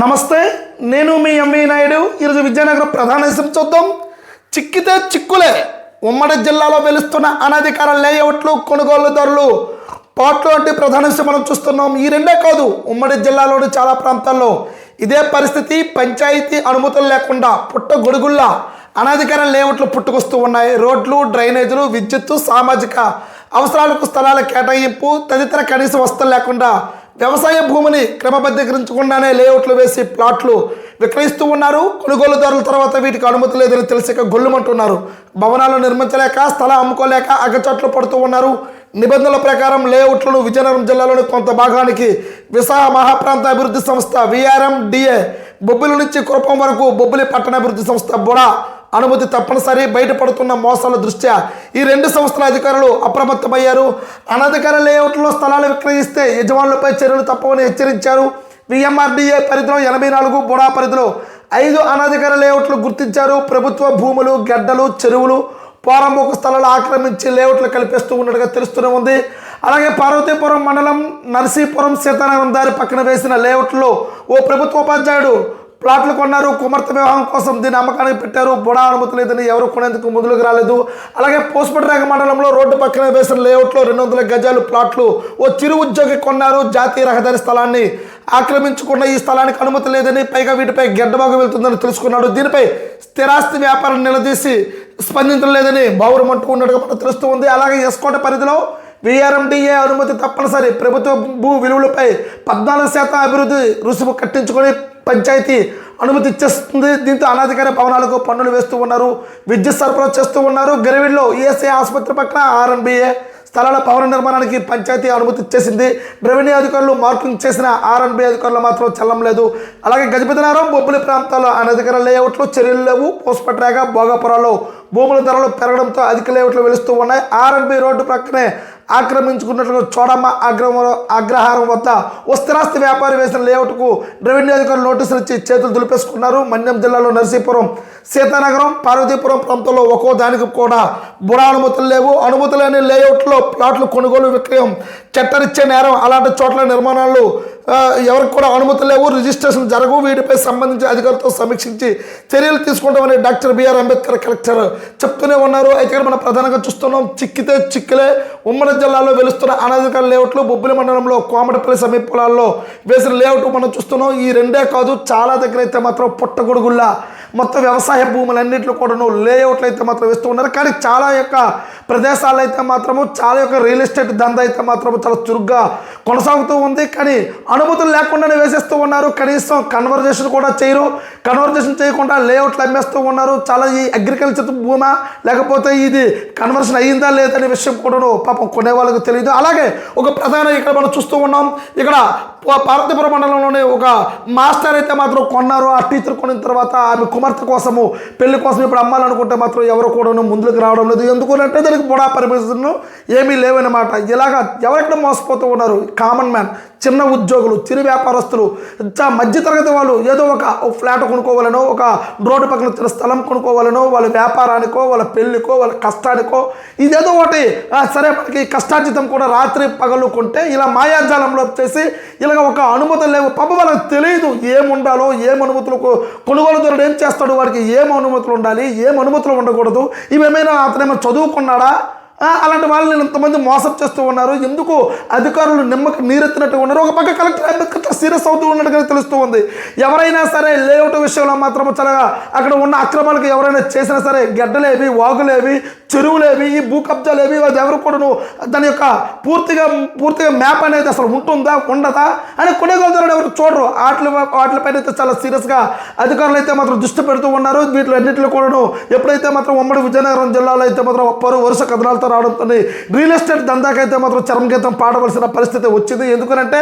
నమస్తే నేను మీ ఎంవి నాయుడు. ఈరోజు విజయనగరం ప్రధాన విషయం చూద్దాం. చిక్కితే చిక్కులే. ఉమ్మడి జిల్లాలో వెలుస్తున్న అనధికార లేఅవుట్లు కొనుగోలుదారులు పాట్లు వంటి ప్రధాన విషయం మనం చూస్తున్నాం. ఈ రెండే కాదు ఉమ్మడి జిల్లాలోని చాలా ప్రాంతాల్లో. ఇదే పరిస్థితి పంచాయతీ అనుమతులు లేకుండా పుట్ట గొడుగుల్లా అనధికార లేఅవుట్లు పుట్టుకొస్తూ ఉన్నాయి. రోడ్లు డ్రైనేజీలు విద్యుత్తు సామాజిక అవసరాలకు స్థలాల కేటాయింపు తదితర కనీస వస్తువులు లేకుండా వ్యవసాయ భూమిని క్రమబద్ధీకరించకుండానే లేఅవుట్లు వేసి ప్లాట్లు విక్రయిస్తూ ఉన్నారు. కొనుగోలుదారుల తర్వాత వీటికి అనుమతి లేదని తెలిసి గొల్లుమంటున్నారు. భవనాలు నిర్మించలేక స్థలం అమ్ముకోలేక అగచట్లు పడుతూ ఉన్నారు. నిబంధనల ప్రకారం లేఅవుట్లను విజయనగరం జిల్లాలోని కొంత భాగానికి విశాఖ మహాప్రాంత అభివృద్ధి సంస్థ విఆర్ఎం డిఏ బొబ్బిలి నుంచి కురపం వరకు బొబ్బిలి పట్టణాభివృద్ధి సంస్థ బుడా అనుమతి తప్పనిసరి బయటపడుతున్న మోసాల దృష్ట్యా ఈ రెండు సంస్థల అధికారులు అప్రమత్తమయ్యారు. అనధికార లేఅవుట్లో స్థలాలు విక్రయిస్తే యజమానులపై చర్యలు తప్పవని హెచ్చరించారు. విఎంఆర్డీఏ పరిధిలో ఎనభై నాలుగు బుడా పరిధిలో ఐదు అనధికార లేఅవుట్లు గుర్తించారు. ప్రభుత్వ భూములు గడ్డలు చెరువులు పోరంబోక స్థలాలు ఆక్రమించి లేఅవుట్లు కల్పిస్తూ ఉన్నట్టుగా తెలుస్తూనే ఉంది. అలాగే పార్వతీపురం మండలం నర్సీపురం సీతారామం దారి పక్కన వేసిన లేఅవుట్లో ఓ ప్రభుత్వ ఉపాధ్యాయుడు ప్లాట్లు కొన్నారు కుమార్తె వివాహం కోసం దీన్ని అమ్మకానికి పెట్టారు బుడా అనుమతి లేదని ఎవరు కొనేందుకు ముందుకు రాలేదు. అలాగే పోస్పట్రాగ మండలంలో రోడ్డు పక్కన వేసిన లేఅవుట్లో రెండు వందల గజాలు ప్లాట్లు ఓ చిరు ఉద్యోగి కొన్నారు జాతీయ రహదారి స్థలాన్ని. ఆక్రమించుకున్న ఈ స్థలానికి అనుమతి లేదని పైగా వీటిపై గెడ్డబాగు వెళ్తుందని తెలుసుకున్నాడు. దీనిపై స్థిరాస్తి వ్యాపారం నిలదీసి స్పందించడం లేదని బావురం అంటూ ఉన్నట్టుగా మనకు తెలుస్తూ ఉంది. అలాగే ఎస్కోట పరిధిలో విఆర్ఎండిఏ అనుమతి తప్పనిసరి. ప్రభుత్వ భూ విలువలపై పద్నాలుగు శాతం అభివృద్ధి రుసుము కట్టించుకొని పంచాయతీ అనుమతి ఇచ్చేస్తుంది. దీంతో అనాధికార భవనాలకు పన్నులు వేస్తూ ఉన్నారు. విద్యుత్ సరఫరా చేస్తూ ఉన్నారు. గరివిడ్లో ఈఎస్ఐ ఆసుపత్రి పక్కన ఆర్ఎన్బిఏ స్థలాల భవన నిర్మాణానికి పంచాయతీ అనుమతి ఇచ్చేసింది. రెవెన్యూ అధికారులు మార్కింగ్ చేసిన ఆర్ఎన్బి అధికారులు మాత్రం చల్లం లేదు. అలాగే గజపతినగరం బొబ్బులి ప్రాంతాల్లో అనధికార లేఅవుట్లు చర్యలు లేవు. పోస్పట్రాగ భోగాపురాల్లో భూముల ధరలు పెరగడంతో అధిక లేఅవుట్లు వెలుస్తూ ఉన్నాయి. ఆర్ఎన్బి రోడ్డు ప్రక్కనే ఆక్రమించుకున్నట్లు చోడమ్మ అగ్రహం అగ్రహారం వద్ద వస్త్రాస్తి వ్యాపారం వ్యాపారి వేసిన లేఅవుట్కు రెవెన్యూ అధికారులు నోటీసులు ఇచ్చి చేతులు దులిపేసుకున్నారు. మన్యం జిల్లాలో నరసీపురం సీతానగరం పార్వతీపురం ప్రాంతంలో ఒక్కో దానికి కూడా బుడా అనుమతులు లేవు. అనుమతులు లేని లేఅవుట్లో ప్లాట్లు కొనుగోలు విక్రయం చట్టరిచ్చే నేరం అలాంటి చోట్ల నిర్మాణాలు ఎవరికి కూడా అనుమతులు లేవు. రిజిస్ట్రేషన్ జరగవు. వీటిపై సంబంధించి అధికారులతో సమీక్షించి చర్యలు తీసుకుంటామని డాక్టర్ బిఆర్ అంబేద్కర్ కలెక్టర్ చెప్తూనే ఉన్నారు. అయితే మనం ప్రధానంగా చూస్తున్నాం చిక్కితే చిక్కులే. ఉమ్మడి జిల్లాలో వెలుస్తున్న అనధికార లేఅవుట్లు బొబ్బిలి మండలంలో కోమటిపల్లి సమీప పొలాల్లో వేసిన లేఅవుట్ మనం చూస్తున్నాం. ఈ రెండే కాదు చాలా దగ్గర అయితే మాత్రం పుట్టగొడుగుల్లా మొత్తం వ్యవసాయ భూములన్నింటిలో కూడాను లేఅవుట్లు అయితే మాత్రం వేస్తూ ఉన్నారు. కానీ చాలా యొక్క ప్రదేశాలు అయితే మాత్రము చాలా యొక్క రియల్ ఎస్టేట్ దంద అయితే మాత్రం చాలా చురుగ్గా కొనసాగుతూ ఉంది. కానీ అనుమతులు లేకుండానే వేసేస్తూ ఉన్నారు. కనీసం కన్వర్జేషన్ కూడా చేయరు. కన్వర్జేషన్ చేయకుండా లేఅవుట్లు అమ్మేస్తూ ఉన్నారు. చాలా ఈ అగ్రికల్చర్ భూమా? లేకపోతే ఇది కన్వర్షన్ అయ్యిందా లేదనే విషయం కూడాను పాపం కొనే వాళ్ళకి తెలియదు. అలాగే ఒక ప్రధాన ఇక్కడ మనం చూస్తూ ఉన్నాం. ఇక్కడ ప- పార్వతీపురం మండలంలోనే ఒక మాస్టర్ అయితే మాత్రం కొన్నారు. ఆ టీచర్ కొన్న తర్వాత ఆమె కుమార్తె కోసము పెళ్ళి కోసం ఇప్పుడు అమ్మాలనుకుంటే మాత్రం ఎవరు కూడాను ముందుకు రావడం లేదు. ఎందుకు అంటే దానికి బుడా పరిమితులు ఏమీ లేవన్నమాట. ఇలాగా ఎవరెక్కడ మోసపోతూ ఉన్నారు? కామన్ మ్యాన్ చిన్న ఉద్యోగం ఉద్యోగులు చిరు వ్యాపారస్తులు చా మధ్యతరగతి వాళ్ళు ఏదో ఒక ఫ్లాట్ కొనుక్కోవాలనో ఒక రోడ్డు పక్కన చిన్న స్థలం కొనుక్కోవాలనో వాళ్ళ వ్యాపారానికో వాళ్ళ పెళ్ళికో వాళ్ళ కష్టానికో ఇదేదో ఒకటి సరే మనకి కష్టార్జితం కూడా రాత్రి పగలు కొంటే ఇలా మాయాజాలంలో వచ్చేసి ఇలాగ ఒక అనుమతులు లేవు. పాప వాళ్ళకి తెలియదు ఏం ఉండాలో ఏం అనుమతులు కొనుగోలుదారుడు ఏం చేస్తాడు వాడికి ఏం అనుమతులు ఉండాలి ఏం అనుమతులు ఉండకూడదు ఇవేమైనా అతనేమో చదువుకున్నాడా? అలాంటి వాళ్ళని ఇంతమంది మోసం చేస్తూ ఉన్నారు. ఎందుకు అధికారులు నిమ్మకి నీరెత్తినట్టు ఉన్నారు? ఒక పక్క కలెక్టర్ అంబేద్కర్ సీరియస్ అవుతూ ఉన్నట్టుగా తెలుస్తూ ఉంది. ఎవరైనా సరే లేఅవుట్ విషయంలో మాత్రం చాలా అక్కడ ఉన్న అక్రమాలకు ఎవరైనా చేసినా సరే గడ్డలేవి వాగులేవి చెరువులేవి ఈ భూ కబ్జాలేవి అది ఎవరు కూడాను దాని యొక్క పూర్తిగా పూర్తిగా మ్యాప్ అనేది అసలు ఉంటుందా ఉండదా అని కొనుగోలుదారుడు ఎవరు చూడరు. వాటి వాటిపైన అయితే చాలా సీరియస్గా అధికారులు అయితే మాత్రం దృష్టి పెడుతూ ఉన్నారు. వీటిలో అన్నింటిలో కూడాను ఎప్పుడైతే మాత్రం ఉమ్మడి విజయనగరం జిల్లాలో అయితే మాత్రం పరు వరుస కథనాలతో రావడంతో రియల్ ఎస్టేట్ దందాకైతే మాత్రం చరమగీతం పాడవలసిన పరిస్థితి వచ్చింది. ఎందుకంటే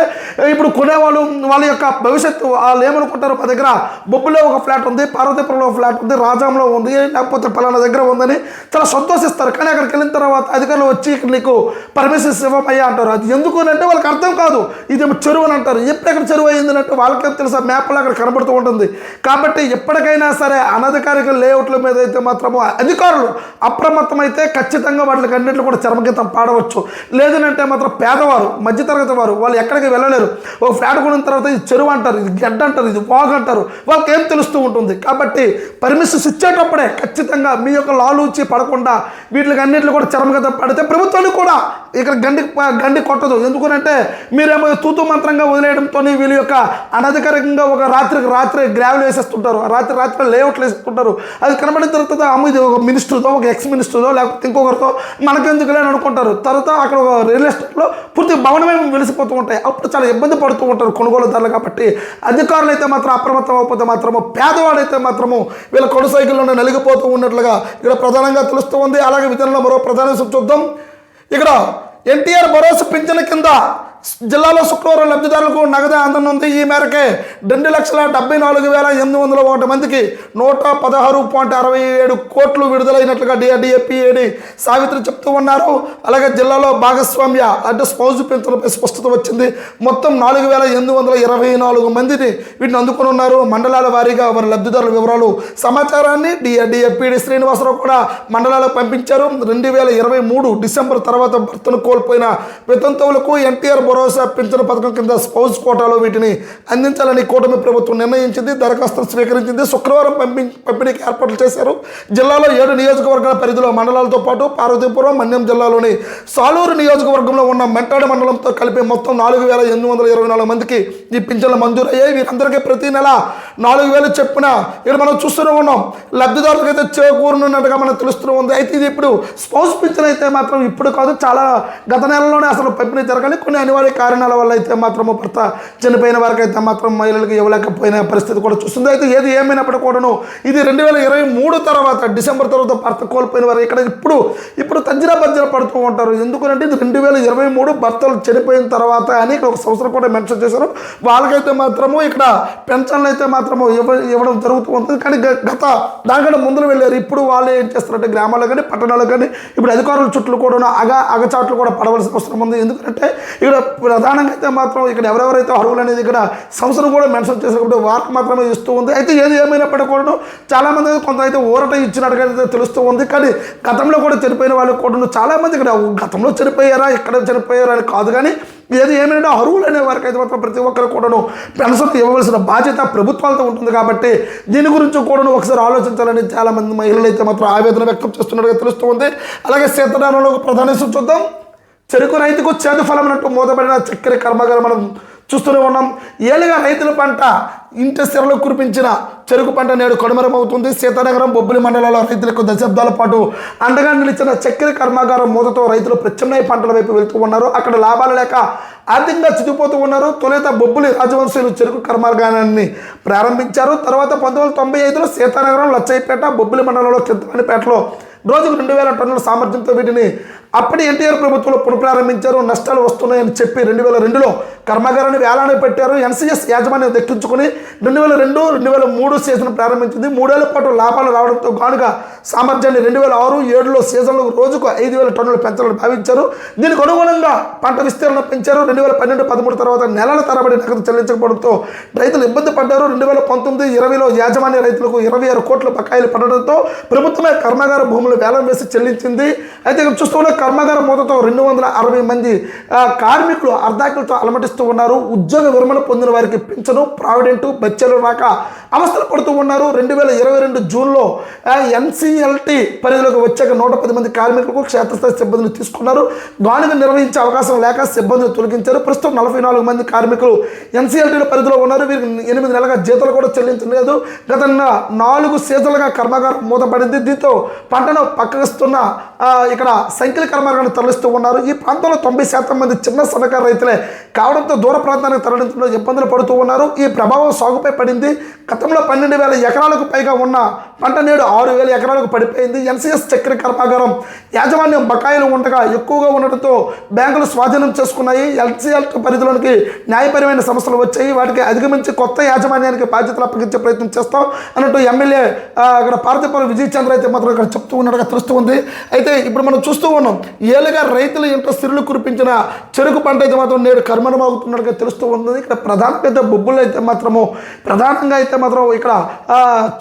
ఇప్పుడు కొనేవాళ్ళు వాళ్ళ యొక్క భవిష్యత్తు వాళ్ళు ఏమనుకుంటారు మా దగ్గర బొబ్బులో ఒక ఫ్లాట్ ఉంది పార్వతీపురంలో ఒక ఫ్లాట్ ఉంది రాజాంలో ఉంది లేకపోతే పలానా దగ్గర ఉందని చాలా సంతోషిస్తారు. కానీ అక్కడికి వెళ్ళిన తర్వాత అధికారులు వచ్చి ఇక్కడ నీకు పర్మిషన్స్ ఇవ్వమయ్యా అంటారు. అది ఎందుకు అంటే వాళ్ళకి అర్థం కాదు. ఇదేమో చెరువు అని అంటారు. ఎప్పుడు ఎక్కడ చెరువు అయింది అంటే వాళ్ళకేం తెలుసా? మ్యాప్లో అక్కడ కనబడుతూ ఉంటుంది. కాబట్టి ఎప్పటికైనా సరే అనధికారిక లేఅవుట్ల మీద అయితే మాత్రము అధికారులు అప్రమత్తమైతే ఖచ్చితంగా వాటికి అన్నింటిలో కూడా చర్మగీతం పాడవచ్చు. లేదనంటే మాత్రం పేదవారు మధ్యతరగతి వారు వాళ్ళు ఎక్కడికి వెళ్ళలేరు. ఓ ఫ్లాట్ కొన్న తర్వాత ఇది చెరువు అంటారు ఇది గడ్డ అంటారు ఇది వాగ్ అంటారు. వాళ్ళకి ఏం తెలుస్తూ ఉంటుంది? కాబట్టి పర్మిషన్స్ ఇచ్చేటప్పుడే ఖచ్చితంగా మీ యొక్క లాలూచి పడకుండా వీటికి అన్నింటిలో కూడా చర్మగీతం పడితే ప్రభుత్వానికి కూడా ఇక్కడ గండి గండి కొట్టదు. ఎందుకనంటే మీరేమో తూతు మంత్రంగా వదిలేయడంతో వీళ్ళ యొక్క అనధికారికంగా ఒక రాత్రికి రాత్రి గ్రావెల్ వేసేస్తుంటారు. ఆ రాత్రి రాత్రి లేఅవుట్లు వేసేస్తుంటారు. అది కనబడిన తర్వాత అమ్మ ఇది ఒక మినిస్టర్తో ఒక ఎక్స్ మినిస్టర్తో లేకపోతే ఇంకొకరితో మనకెందుకులే అని అనుకుంటారు. తర్వాత అక్కడ ఒక రియల్ ఎస్టేట్లో పూర్తి భవనమే వెలిసిపోతూ ఉంటాయి. అప్పుడు చాలా ఇబ్బంది పడుతూ ఉంటారు కొనుగోలుదారులు కాబట్టి. అధికారులు అయితే మాత్రం అప్రమత్తం అయిపోతే మాత్రము పేదవాడైతే మాత్రము వీళ్ళ కొడు సైకిల్లో నలిగిపోతూ ఉన్నట్లుగా ఇక్కడ ప్రధానంగా తెలుస్తూ ఉంది. అలాగే విధానంలో మరో ప్రధాన చూద్దాం. ఇక్కడ ఎన్టీఆర్ భరోసా పింఛన కింద జిల్లాలో శుక్రవారం లబ్ధిదారులకు నగదు అందనుంది ఈ మేరకే రెండు లక్షల డెబ్బై నాలుగు వేల ఎనిమిది వందల ఒకటి మందికి నూట పదహారు పాయింట్ అరవై ఏడు కోట్లు విడుదలైనట్లుగా డిఆర్డిఏపిఏడి సావిత్రి చెప్తూ ఉన్నారు. అలాగే జిల్లాలో భాగస్వామ్య అంటే స్పౌజ్ పెంచులపై స్పష్టత వచ్చింది. మొత్తం నాలుగు వేల ఎనిమిది వందల ఇరవై నాలుగు మందిని వీటిని అందుకుని ఉన్నారు. మండలాల వారీగా వారి లబ్ధిదారుల వివరాలు సమాచారాన్ని డిఆర్డిఎపిడి శ్రీనివాసరావు కూడా మండలాలకు పంపించారు. రెండు వేల ఇరవై మూడు డిసెంబర్ తర్వాత భర్తను కోల్పోయిన వితంతువులకు ఎన్టీఆర్ భరోసా పింఛను పథకం కింద స్పౌస్ కోటాలో వీటిని అందించాలని కూటమి ప్రభుత్వం నిర్ణయించింది దరఖాస్తులు స్వీకరించింది శుక్రవారం పంపి పంపిణీకి ఏర్పాట్లు చేశారు. జిల్లాలో ఏడు నియోజకవర్గాల పరిధిలో మండలాలతో పాటు పార్వతీపురం మన్యం జిల్లాలోని సాలూరు నియోజకవర్గంలో ఉన్న మెంటాడు మండలంతో కలిపి మొత్తం నాలుగు వేల ఎనిమిది వందల ఇరవై నాలుగు మందికి ఈ పింఛన్లు మంజూరయ్యాయి. వీరందరికీ ప్రతి నెల నాలుగు వేలు చెప్పున ఇక్కడ మనం చూస్తూనే ఉన్నాం. లబ్ధిదారులకు అయితే చేకూరునున్నట్టుగా మనకు తెలుస్తూ ఉంది. అయితే ఇది ఇప్పుడు స్పౌస్ పింఛన్ అయితే మాత్రం ఇప్పుడు కాదు చాలా గత నెలలోనే అసలు పంపిణీ జరగాలి. కొన్ని అనివార్య కారణాల వల్ల అయితే మాత్రం భర్త చనిపోయిన వారికి అయితే మాత్రం మహిళలకు ఇవ్వలేకపోయిన పరిస్థితి కూడా చూస్తుంది. అయితే ఏది ఏమైనప్పటికీ కూడాను ఇది రెండు వేల ఇరవై మూడు తర్వాత డిసెంబర్ తర్వాత భర్త కోల్పోయిన వారు ఇక్కడ ఇప్పుడు ఇప్పుడు తజ్జన బజ్జన పడుతూ ఉంటారు. ఎందుకంటే ఇది రెండు వేల ఇరవై మూడు భర్తలు చనిపోయిన తర్వాత అని ఇక్కడ ఒక సంవత్సరం కూడా మెన్షన్ చేశారు. వాళ్ళకైతే మాత్రము ఇక్కడ పెన్షన్లు అయితే మాత్రము ఇవ్వ ఇవ్వడం జరుగుతూ ఉంటుంది. కానీ గత దానికంటే ముందులు వెళ్ళారు. ఇప్పుడు వాళ్ళు ఏం చేస్తారంటే గ్రామాల్లో కానీ పట్టణాల్లో కానీ ఇప్పుడు అధికారుల చుట్టూ కూడా అగ అగచాట్లు కూడా పడవలసిన అవసరం ఉంది. ఎందుకంటే ఇక్కడ ప్రధానంగా అయితే మాత్రం ఇక్కడ ఎవరెవరైతే అర్హులు అనేది ఇక్కడ సంస్థను కూడా మెన్షన్ చేసినప్పుడు వారికి మాత్రమే ఇస్తూ ఉంది. అయితే ఏది ఏమైనప్పటికీ కూడా చాలామంది కొంత అయితే ఊరట ఇచ్చినట్టుగా అయితే తెలుస్తూ ఉంది. కానీ గతంలో కూడా చనిపోయిన వాళ్ళు కూడా చాలామంది ఇక్కడ గతంలో చనిపోయారా ఇక్కడ చనిపోయారా అని కాదు. కానీ ఏది ఏమైనా అర్హులు అనే వారికి అయితే మాత్రం ప్రతి ఒక్కరు కూడాను పెన్షన్ ఇవ్వవలసిన బాధ్యత ప్రభుత్వాలతో ఉంటుంది కాబట్టి దీని గురించి కూడాను ఒకసారి ఆలోచించాలని చాలామంది మహిళలు అయితే మాత్రం ఆవేదన వ్యక్తం చేస్తున్నట్టుగా తెలుస్తూ ఉంది. అలాగే శీతడానంలో ప్రధాన చూద్దాం. చెరుకు రైతుకు చేదు ఫలం అన్నట్టు మూతపడిన చక్కెర కర్మాగారం మనం చూస్తూనే ఉన్నాం. ఏళ్ళుగా రైతుల పంట ఇంటి స్థిరలో కురిపించిన చెరుకు పంట నేడు కనుమరమవుతుంది సీతానగరం బొబ్బిలి మండలాల్లో రైతులకు దశాబ్దాల పాటు అండగా నిలిచిన చక్కెర కర్మాగారం మూతతో రైతులు ప్రత్యామ్నాయ పంటల వైపు వెళ్తూ ఉన్నారు. అక్కడ లాభాలు లేక ఆర్థికంగా చితిపోతూ ఉన్నారు. తొలుత బొబ్బులి రాజవంశీయులు చెరుకు కర్మాగారాన్ని ప్రారంభించారు. తర్వాత పంతొమ్మిది వందల తొంభై ఐదులో సీతానగరం లచ్చయ్యపేట బొబ్బిలి మండలంలో చింతమణిపేటలో రోజుకు రెండు వేల టన్నుల సామర్థ్యంతో వీటిని అప్పుడు ఎన్టీఆర్ ప్రభుత్వంలో పునఃప్రారంభించారు నష్టాలు వస్తున్నాయని చెప్పి రెండు వేల రెండులో కర్మాగారాన్ని వేలాన్ని పెట్టారు. ఎన్సీఎస్ యాజమాన్యం దక్కించుకుని రెండు వేల రెండు రెండు వేల మూడు సీజన్ ప్రారంభించింది. మూడేళ్ళ పాటు లాభాలు రావడంతో గానుగా సామర్థ్యాన్ని రెండు వేల ఆరు ఏడులో సీజన్లో రోజుకు ఐదు వేల టన్నులు పెంచాలని భావించారు. దీనికి అనుగుణంగా పంట విస్తీర్ణం పెంచారు. రెండు వేల పన్నెండు పదమూడు తర్వాత నెలల తరబడి నగదు చెల్లించకపోవడంతో రైతులు ఇబ్బంది పడ్డారు. రెండు వేల పంతొమ్మిది ఇరవైలో యాజమాన్య రైతులకు ఇరవై ఆరు కోట్ల బకాయిలు పడడంతో ప్రభుత్వమే కర్మాగార భూములు వేలం వేసి చెల్లించింది. అయితే చూస్తూనే చూస్తున్న కర్మాగార మూతతో రెండు వందల అరవై మంది కార్మికులు అర్ధాకులతో అలమటిస్తూ ఉన్నారు. ఉద్యోగ విరమణ పొందిన వారికి పింఛను ప్రావిడెంట్ బచ్చలు రాక అవస్థలు పడుతూ ఉన్నారు. రెండు వేల ఇరవై రెండు జూన్లో ఎన్సీఎల్టీ పరిధిలోకి వచ్చాక నూట పది మంది కార్మికులకు క్షేత్రస్థాయి సిబ్బందిని తీసుకున్నారు. గానుగ నిర్వహించే అవకాశం లేక సిబ్బందిని తొలగించారు. ప్రస్తుతం నలభై నాలుగు మంది కార్మికులు ఎన్సీఎల్టీల పరిధిలో ఉన్నారు. వీరికి ఎనిమిది నెలలుగా జీతాలు కూడా చెల్లించలేదు. గత నాలుగు సీజన్లుగా కర్మాగారం మూతపడింది. దీంతో పంటను పక్కగిస్తున్న ఇక్కడ సంఖ్యలకు కర్మాగారాన్ని తరలిస్తూ ఉన్నారు. ఈ ప్రాంతంలో తొంభై శాతం మంది చిన్న సన్నకారు రైతులే కావడంతో దూర ప్రాంతానికి తరలించడంలో ఇబ్బందులు పడుతూ ఉన్నారు. ఈ ప్రభావం సాగుపై పడింది. గతంలో పన్నెండు వేల ఎకరాలకు పైగా ఉన్న పంట నేడు ఆరు వేల ఎకరాలకు పడిపోయింది. ఎన్సీఎస్ చక్కెర కర్మాగారం యాజమాన్యం బకాయిలు ఉండగా ఎక్కువగా ఉండడంతో బ్యాంకులు స్వాధీనం చేసుకున్నాయి. ఎల్సీఎల్ పరిధిలోనికి న్యాయపరమైన సమస్యలు వచ్చాయి. వాటికి అధిగమించి కొత్త యాజమాన్యానికి బాధ్యతలు అప్పగించే ప్రయత్నం చేస్తాం అన్నట్టు ఎమ్మెల్యే అక్కడ పార్తీపురం విజయ్ చంద్ర అయితే మాత్రం ఇక్కడ చెప్తూ ఉన్నట్టుగా తెలుస్తూ ఉంది. అయితే ఇప్పుడు మనం చూస్తూ ఉన్నాం. ఏలుగా రైతులు ఇంట సిరులు కురిపించిన చెరుకు పంట అయితే మాత్రం నేడు కర్మణమవుతున్నట్టుగా తెలుస్తూ ఉంది ఇక్కడ ప్రధానంగా అయితే బొబ్బులు అయితే మాత్రము ప్రధానంగా అయితే మాత్రం ఇక్కడ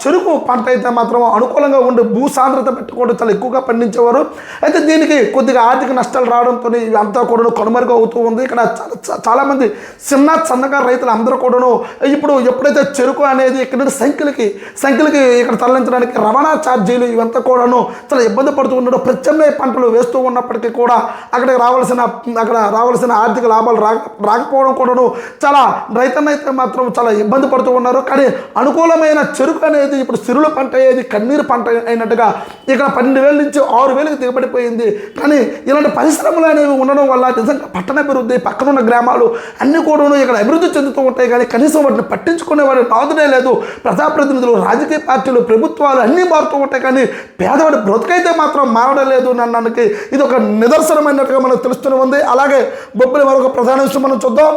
చెరుకు పంట అయితే మాత్రం అనుకూలంగా ఉండి భూ సాంద్రత పెట్టుకోవడం చాలా ఎక్కువగా పండించేవారు. అయితే దీనికి కొద్దిగా ఆర్థిక నష్టాలు రావడంతో అంతా కూడా కనుమరుగు అవుతూ ఉంది. ఇక్కడ చాలా- చాలామంది చిన్న సన్నగా రైతులు అందరూ కూడాను ఇప్పుడు ఎప్పుడైతే చెరుకు అనేది ఇక్కడ నుండి సంఖ్యలకి సంఖ్యలకి ఇక్కడ తరలించడానికి రవాణా ఛార్జీలు ఇవంతా కూడాను చాలా ఇబ్బంది పడుతూ ఉండడం ప్రత్యామ్నాయ పంటలు వేస్తూ ఉన్నప్పటికీ కూడా అక్కడికి రావాల్సిన అక్కడ రావాల్సిన ఆర్థిక లాభాలు రాక రాకపోవడం కూడాను చాలా రైతన్నైతే మాత్రం చాలా ఇబ్బంది పడుతూ ఉన్నారు. కానీ అనుకూలమైన చెరుకు అనేది ఇప్పుడు సిరుల పంట అయ్యేది కన్నీరు పంట అయినట్టుగా ఇక్కడ పన్నెండు వేల నుంచి ఆరు వేలకు దిగబడిపోయింది. కానీ ఇలాంటి పరిశ్రమలు అనేవి ఉండడం వల్ల నిజంగా పట్టణ అభివృద్ధి పక్కనున్న గ్రామాలు అన్ని కూడాను ఇక్కడ అభివృద్ధి చెందుతూ ఉంటాయి. కానీ కనీసం వాటిని పట్టించుకునే వాడు నాదునే లేదు. ప్రజాప్రతినిధులు రాజకీయ పార్టీలు ప్రభుత్వాలు అన్నీ మారుతూ ఉంటాయి. కానీ పేదవాడి బ్రతుకైతే మాత్రం మారడం లేదు నన్నకి ఇది ఒక నిదర్శనమైనట్టుగా మనకు తెలుస్తూనే ఉంది. అలాగే బొబ్బిలి మరొక ప్రధాన విషయం మనం చూద్దాం.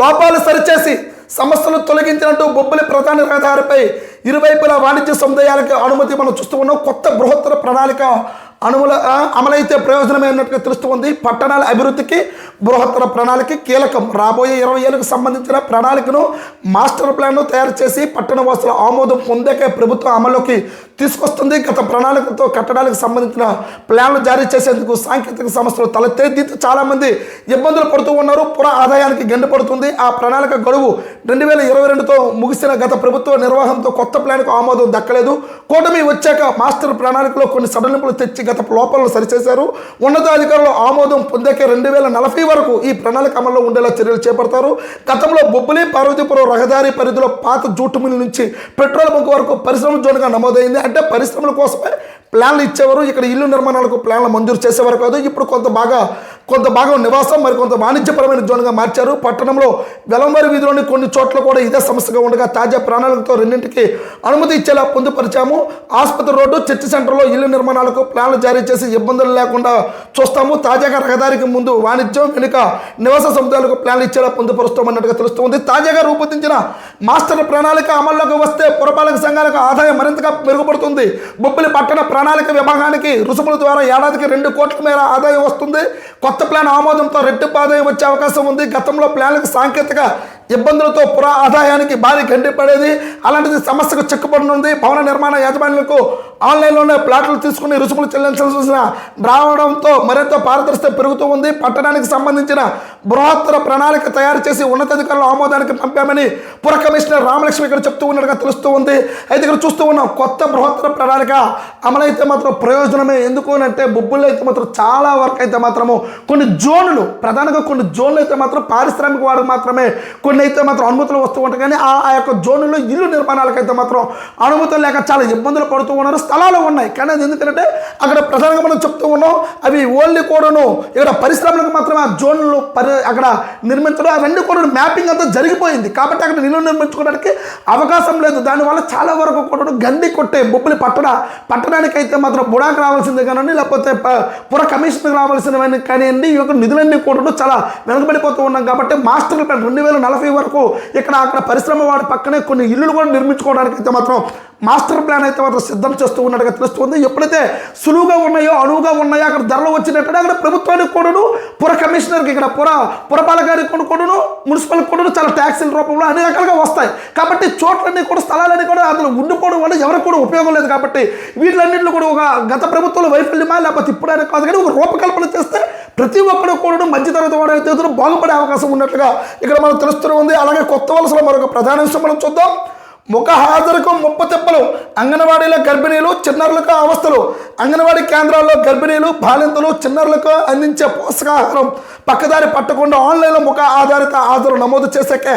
లోపాలు సరిచేసి సమస్యలు తొలగించినట్టు బొబ్బిలి ప్రధాన రహదారిపై ఇరువైపుల వాణిజ్య సముదాయాలకు అనుమతి మనం చూస్తూ ఉన్నాం. కొత్త బృహత్తర ప్రణాళిక అనుమల అమలైతే ప్రయోజనమైనట్టుగా తెలుస్తుంది. పట్టణాల అభివృద్ధికి బృహత్తర ప్రణాళిక కీలకం. రాబోయే ఇరవై ఏళ్ళకు సంబంధించిన ప్రణాళికను మాస్టర్ ప్లాన్ను తయారు చేసి పట్టణ వాసుల ఆమోదం పొందాకే ప్రభుత్వం అమలులోకి తీసుకొస్తుంది. గత ప్రణాళికతో కట్టడాలకు సంబంధించిన ప్లాన్లు జారీ చేసేందుకు సాంకేతిక సంస్థలు తలెత్తాయి దీంతో చాలామంది ఇబ్బందులు పడుతూ ఉన్నారు. పుర ఆదాయానికి గండి పడుతుంది. ఆ ప్రణాళిక గడువు రెండు వేల ఇరవై రెండుతో ముగిసిన గత ప్రభుత్వ నిర్వహణతో కొత్త ప్లాన్కు ఆమోదం దక్కలేదు. కూటమి వచ్చాక మాస్టర్ ప్రణాళికలో కొన్ని సడలింపులు తెచ్చి గత లోపాలను సరిచేశారు. ఉన్నతాధికారులు ఆమోదం పొందాక రెండు వేల నలభై వరకు ఈ ప్రణాళిక అమల్లో ఉండేలా చర్యలు చేపడతారు. గతంలో బొబ్బులి పార్వతీపురం రహదారి పరిధిలో పాత జూటు మిల్ నుంచి పెట్రోల్ బంక్ వరకు పరిశ్రమ జోన్గా నమోదైంది. అంటే పరిశ్రమల కోసమే ప్లాన్లు ఇచ్చేవారు. ఇక్కడ ఇల్లు నిర్మాణాలకు ప్లాన్లు మంజూరు చేసేవారు కాదు. ఇప్పుడు కొంత బాగా కొంత భాగం నివాసం మరి కొంత వాణిజ్యపరమైన జోన్గా మార్చారు. పట్టణంలో వెలంబరి వీధిలోని కొన్ని చోట్ల కూడా ఇదే సమస్యగా ఉండగా తాజా ప్రణాళికతో రెండింటికి అనుమతి ఇచ్చేలా పొందుపరిచాము. ఆసుపత్రి రోడ్డు చర్చి సెంటర్లో ఇల్లు నిర్మాణాలకు ప్లాన్లు జారీ చేసి ఇబ్బందులు లేకుండా చూస్తాము. తాజాగా రహదారికి ముందు వాణిజ్యం వెనుక నివాస సముదాయాలకు ప్లాన్లు ఇచ్చేలా పొందుపరుస్తామన్నట్టుగా తెలుస్తుంది. తాజాగా రూపొందించిన మాస్టర్ ప్రణాళిక అమల్లోకి వస్తే పురపాలక సంఘాలకు ఆదాయం మరింతగా మెరుగుపడుతుంది. బొబ్బిలి పట్టణ ప్రణాళిక విభాగానికి రుసుముల ద్వారా ఏడాదికి రెండు కోట్ల మేర ఆదాయం వస్తుంది. కొత్త ప్లాన్ ఆమోదంతో రెట్టింపు ఆదాయం వచ్చే అవకాశం ఉంది. గతంలో ప్లాన్లకు సాంకేతిక ఇబ్బందులతో పురా ఆదాయానికి భారీ గండి పడేది. అలాంటిది సమస్యకు చిక్కుపడనుంది. భవన నిర్మాణ యాజమాన్యులకు ఆన్లైన్లోనే ప్లాట్లు తీసుకుని రుసుములు చెల్లించాల్సిన రావడంతో మరింత పారదర్శకత పెరుగుతూ ఉంది. పట్టణానికి సంబంధించిన బృహత్తర ప్రణాళిక తయారు చేసి ఉన్నతాధికారుల ఆమోదానికి పంపామని పుర కమిషనర్ రామలక్ష్మి ఇక్కడ చెప్తూ ఉన్నట్టుగా తెలుస్తూ ఉంది. అయితే ఇక్కడ చూస్తూ ఉన్నాం కొత్త బృహత్తర ప్రణాళిక అమలైతే మాత్రం ప్రయోజనమే. ఎందుకు అని అంటే బొబ్బుల్లో అయితే మాత్రం చాలా వరకు అయితే మాత్రము. కొన్ని జోన్లు ప్రధానంగా కొన్ని జోన్లు అయితే మాత్రం పారిశ్రామిక వాడు మాత్రమే. కొన్ని అయితే మాత్రం అనుమతులు వస్తూ ఉంటాయి. కానీ ఆ యొక్క జోన్లో ఇల్లు నిర్మాణాలకైతే మాత్రం అనుమతులు లేక చాలా ఇబ్బందులు పడుతూ ఉన్నారు. స్థలాలు ఉన్నాయి. కానీ అది ఎందుకంటే అక్కడ ప్రధానంగా మనం చెప్తూ ఉన్నాం అవి ఓన్లీ కూడాను ఇక్కడ పరిశ్రమలకు మాత్రమే ఆ జోన్లు పరి అక్కడ నిర్మించడం అవన్నీ కూడా మ్యాపింగ్ అంతా జరిగిపోయింది. కాబట్టి అక్కడ నిల్వ నిర్మించుకోవడానికి అవకాశం లేదు. దానివల్ల చాలా వరకు కూడా గండి కొట్టే బొబ్బులి పట్టణ పట్టడానికైతే మాత్రం బుడాకు రావాల్సిందే కానీ లేకపోతే పుర కమిషన్కి రావాల్సినవన్నీ కానివ్వండి ఈ యొక్క నిధులన్నీ కూడా చాలా వెనకబడిపోతూ ఉన్నాం. కాబట్టి మాస్టర్ ప్లాన్ రెండు వేల నలభై వరకు ఇక్కడ అక్కడ పరిశ్రమ వాడి పక్కనే కొన్ని ఇల్లులు కూడా నిర్మించుకోవడానికి అయితే మాత్రం మాస్టర్ ప్లాన్ అయితే వాళ్ళు సిద్ధం చేస్తూ ఉన్నట్టుగా తెలుస్తుంది. ఎప్పుడైతే సులువుగా ఉన్నాయో అనువుగా ఉన్నాయో అక్కడ ధరలు వచ్చినట్టు అక్కడ ప్రభుత్వానికి కూడాను పుర కమిషనర్కి ఇక్కడ పుర పురపాలకానికి కూడా కూడాను మున్సిపల్ కూడాను చాలా ట్యాక్సీల రూపంలో అన్ని రకాలుగా వస్తాయి. కాబట్టి చోట్లన్నీ కూడా స్థలాలన్నీ కూడా అందులో ఉండిపోవడం వల్ల ఎవరికి కూడా ఉపయోగం లేదు కాబట్టి వీటిలన్నింటిలో కూడా ఒక గత ప్రభుత్వంలో వైఫల్యమా లేకపోతే ఇప్పుడైనా కాదు కానీ ఒక రూపకల్పన చేస్తే ప్రతి ఒక్కరు కూడా మధ్యతరగతి వాడైతే బాగుపడే అవకాశం ఉన్నట్లుగా ఇక్కడ మనం తెలుస్తూనే ఉంది. అలాగే కొత్త వలసలో మరొక ప్రధాన విషయం మనం చూద్దాం. ముఖ హాజరుకు ముప్ప తెప్పలు అంగన్వాడీలో గర్భిణీలు చిన్నారులకు అవస్థలు అంగన్వాడీ కేంద్రాల్లో గర్భిణీలు బాలింతలు చిన్నారులకు అందించే పోషకాహారం పక్కదారి పట్టకుండా ఆన్లైన్లో ముఖ ఆధారిత హాజరు నమోదు చేశాక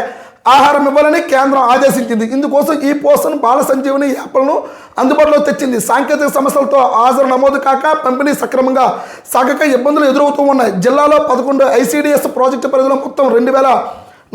ఆహారం ఇవ్వాలని కేంద్రం ఆదేశించింది. ఇందుకోసం ఈ పోస్టును బాల సంజీవని యాప్లను అందుబాటులో తెచ్చింది. సాంకేతిక సమస్యలతో హాజరు నమోదు కాక పంపిణీ సక్రమంగా సాగక ఇబ్బందులు ఎదురవుతూ ఉన్నాయి. జిల్లాలో పదకొండు ఐసీడీఎస్ ప్రాజెక్టు పరిధిలో మొత్తం రెండు వేల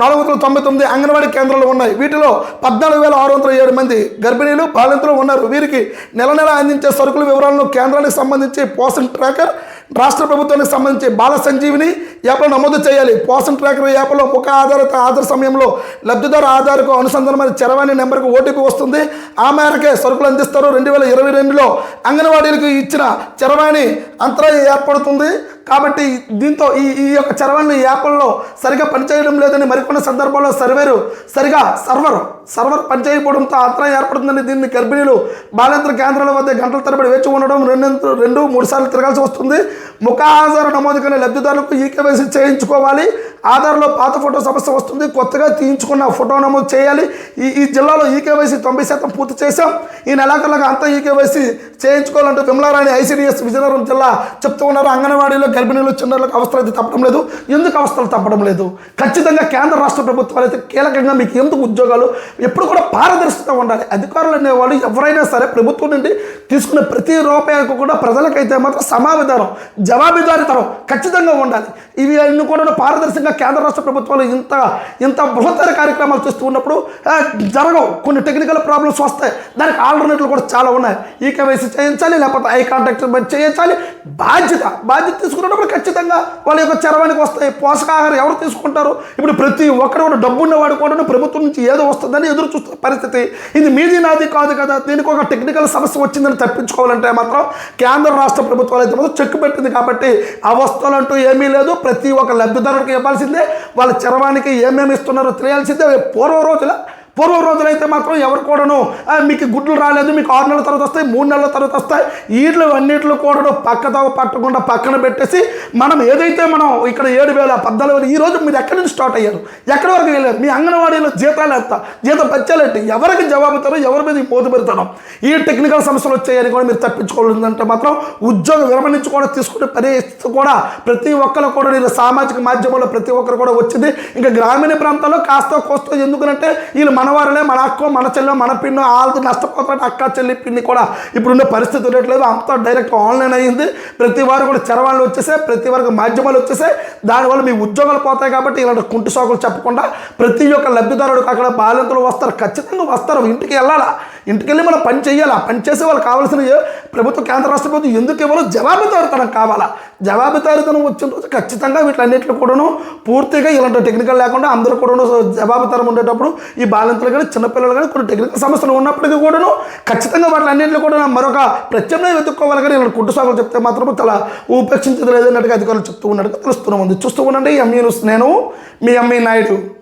నాలుగు వందల తొంభై తొమ్మిది అంగన్వాడీ కేంద్రాలు ఉన్నాయి. వీటిలో పద్నాలుగు వేల ఆరు వందల ఏడు మంది గర్భిణీలు బాలింతలు ఉన్నారు. వీరికి నెల నెల అందించే సరుకుల వివరాలను కేంద్రానికి సంబంధించి పోషన్ ట్రాకర్ రాష్ట్ర ప్రభుత్వానికి సంబంధించి బాల సంజీవిని యాప్లో నమోదు చేయాలి. పోషన్ ట్రాకర్ యాప్లో ముఖ ఆధారిత ఆధార్ సమయంలో లబ్ధిదారు ఆధార్కు అనుసంధానమైన చరవాణి నెంబర్కు ఓటీపీ వస్తుంది. ఆ మేరకే సరుకులు అందిస్తారు. రెండు వేల ఇరవై రెండులో అంగన్వాడీలకు ఇచ్చిన చరవాణి అంతరాయం ఏర్పడుతుంది కాబట్టి దీంతో ఈ ఈ యొక్క చరవాణి యాప్ల్లో సరిగా పనిచేయడం లేదని మరికొన్ని సందర్భాల్లో సర్వేరు సరిగా సర్వర్ సర్వర్ పనిచేయకపోవడంతో ఆత్రం ఏర్పడుతుందని దీన్ని గర్భిణీలు బాలింతర కేంద్రాల వద్ద గంటల తరబడి వేచి ఉండడం రెండు రెండు మూడు సార్లు తిరగాల్సి వస్తుంది. ముఖ ఆధార నమోదు కానీ లబ్ధిదారులకు ఈకేవైసీ చేయించుకోవాలి. ఆధార్లో పాత ఫోటో సమస్య వస్తుంది. కొత్తగా తీయించుకున్న ఫోటో నమోదు చేయాలి. ఈ ఈ జిల్లాలో ఈకేవైసీ తొంభై శాతం పూర్తి చేశాం. ఈ నెలాఖరులకు అంతా ఈకేవైసీ చేయించుకోవాలంటూ విమలారాణి ఐసీడీఎస్ విజయనగరం జిల్లా చెప్తూ ఉన్నారు. అంగన్వాడీలో గర్భిణీలు చిన్నలకు అవస్థలు అయితే తప్పడం లేదు. ఎందుకు అవస్థలు తప్పడం లేదు? ఖచ్చితంగా కేంద్ర రాష్ట్ర ప్రభుత్వాలు అయితే కీలకంగా మీకు ఎందుకు ఉద్యోగాలు? ఎప్పుడు కూడా పారదర్శకత ఉండాలి. అధికారులు అనేవాళ్ళు ఎవరైనా సరే ప్రభుత్వం నుండి తీసుకున్న ప్రతి రూపాయలకు కూడా ప్రజలకైతే మాత్రం సమావిధానం జవాబుదారితనం ఖచ్చితంగా ఉండాలి. ఇవి అన్ని కూడా పారదర్శకంగా కేంద్ర రాష్ట్ర ప్రభుత్వాలు ఇంత ఇంత బృహత్తర కార్యక్రమాలు చేస్తూ ఉన్నప్పుడు జరగవు. కొన్ని టెక్నికల్ ప్రాబ్లమ్స్ వస్తాయి. దానికి ఆల్టర్నేట్లు కూడా చాలా ఉన్నాయి. ఈ కేవైసీ చేయించాలి లేకపోతే ఐ కాంటాక్ట్ చేయించాలి. బాధ్యత బాధ్యత తీసుకున్నప్పుడు ఖచ్చితంగా వాళ్ళ యొక్క చరవానికి వస్తాయి. పోషకాహారం ఎవరు తీసుకుంటారు? ఇప్పుడు ప్రతి ఒక్కరు కూడా డబ్బు ఉన్నవాడు కూడా ప్రభుత్వం నుంచి ఏదో వస్తుందని ఎదురు చూస్తున్న పరిస్థితి. ఇది మీది నాది కాదు కదా. దీనికి ఒక టెక్నికల్ సమస్య వచ్చిందని తప్పించుకోవాలంటే మాత్రం కేంద్ర రాష్ట్ర ప్రభుత్వాలు అయితే మాత్రం చెక్ పెట్టింది కాబట్టి ఆ వస్తువులు అంటూ ఏమీ లేదు. ప్రతి ఒక్క లబ్ధిదారుడికి ఇవ్వాల్సిందే. వాళ్ళ చరవానికి ఏమేమి ఇస్తున్నారో తెలియాల్సిందే. పూర్వ రోజుల పూర్వ రోజులైతే మాత్రం ఎవరు కూడాను మీకు గుడ్లు రాలేదు మీకు ఆరు నెలల తర్వాత వస్తాయి మూడు నెలల తర్వాత వస్తాయి. వీళ్ళు అన్నింటిలో కూడాను పక్కతో పట్టకుండా పక్కన పెట్టేసి మనం ఏదైతే మనం ఇక్కడ ఏడు వేల పద్నాలుగు వేలు ఈ రోజు మీరు ఎక్కడి నుంచి స్టార్ట్ అయ్యారు? ఎక్కడి వరకు వెళ్ళారు? మీ అంగన్వాడీలో జీతాలు ఎంత? జీతం పచ్చాలంటే ఎవరికి జవాబుతారో ఎవరి మీద మోదు పెడతాం ఈ టెక్నికల్ సమస్యలు వచ్చాయని కూడా మీరు తప్పించుకోవాలంటే మాత్రం ఉద్యోగం విరమణించి కూడా తీసుకునే పరిస్థితి కూడా ప్రతి ఒక్కరు కూడా నేను సామాజిక మాధ్యమంలో ప్రతి ఒక్కరు కూడా వచ్చింది. ఇంకా గ్రామీణ ప్రాంతాల్లో కాస్త కోస్తో ఎందుకంటే వీళ్ళు మనవారులే మన అక్క మన చెల్లె మన పిన్ను వాళ్ళతో నష్టపోతాడు అక్క చెల్లి పిన్ని కూడా. ఇప్పుడున్న పరిస్థితి ఉండట్లేదు. అంతా డైరెక్ట్ ఆన్లైన్ అయ్యింది ప్రతి వారు కూడా చరవాళ్ళు వచ్చేసాయి ప్రతి వారికి మాధ్యమాలు వచ్చేసాయి దానివల్ల మీ ఉద్యోగాలు పోతాయి కాబట్టి ఇలాంటి కుంటి సోకులు చెప్పకుండా ప్రతి ఒక్క లబ్ధిదారుడికి అక్కడ బాలింతలు వస్తారు. ఖచ్చితంగా వస్తారు. ఇంటికి వెళ్ళాలా? ఇంటికి వెళ్ళి మనం పని చేయాలా పని చేసే వాళ్ళకి కావాల్సిన ప్రభుత్వ కేంద్ర రాష్ట్ర ప్రభుత్వం ఎందుకు ఇవ్వాలో జవాబుదారితనం కావాలా? జవాబుదారితనం వచ్చిన రోజు ఖచ్చితంగా వీటన్నిటిని కూడాను పూర్తిగా ఇలాంటి టెక్నికల్ లేకుండా అందరూ కూడాను జవాబుదారం ఉండేటప్పుడు ఈ బాలింతలు కానీ చిన్నపిల్లలు కానీ కొన్ని టెక్నికల్ సమస్యలు ఉన్నప్పటికీ కూడాను ఖచ్చితంగా వాటి కూడా మరొక ప్రత్యామ్నాయం వెతుక్కోవాలి కానీ ఇలాంటి కుట్టు సాగులు చెప్తే మాత్రం చాలా ఉపేక్షించదు లేదన్నట్టుగా అధికారులు చెప్తూ ఉన్నట్టుగా తెలుస్తూనే ఉంది. చూస్తూ ఉండండి. ఎంఈ నేను మీ ఎంఈ నాయుడు.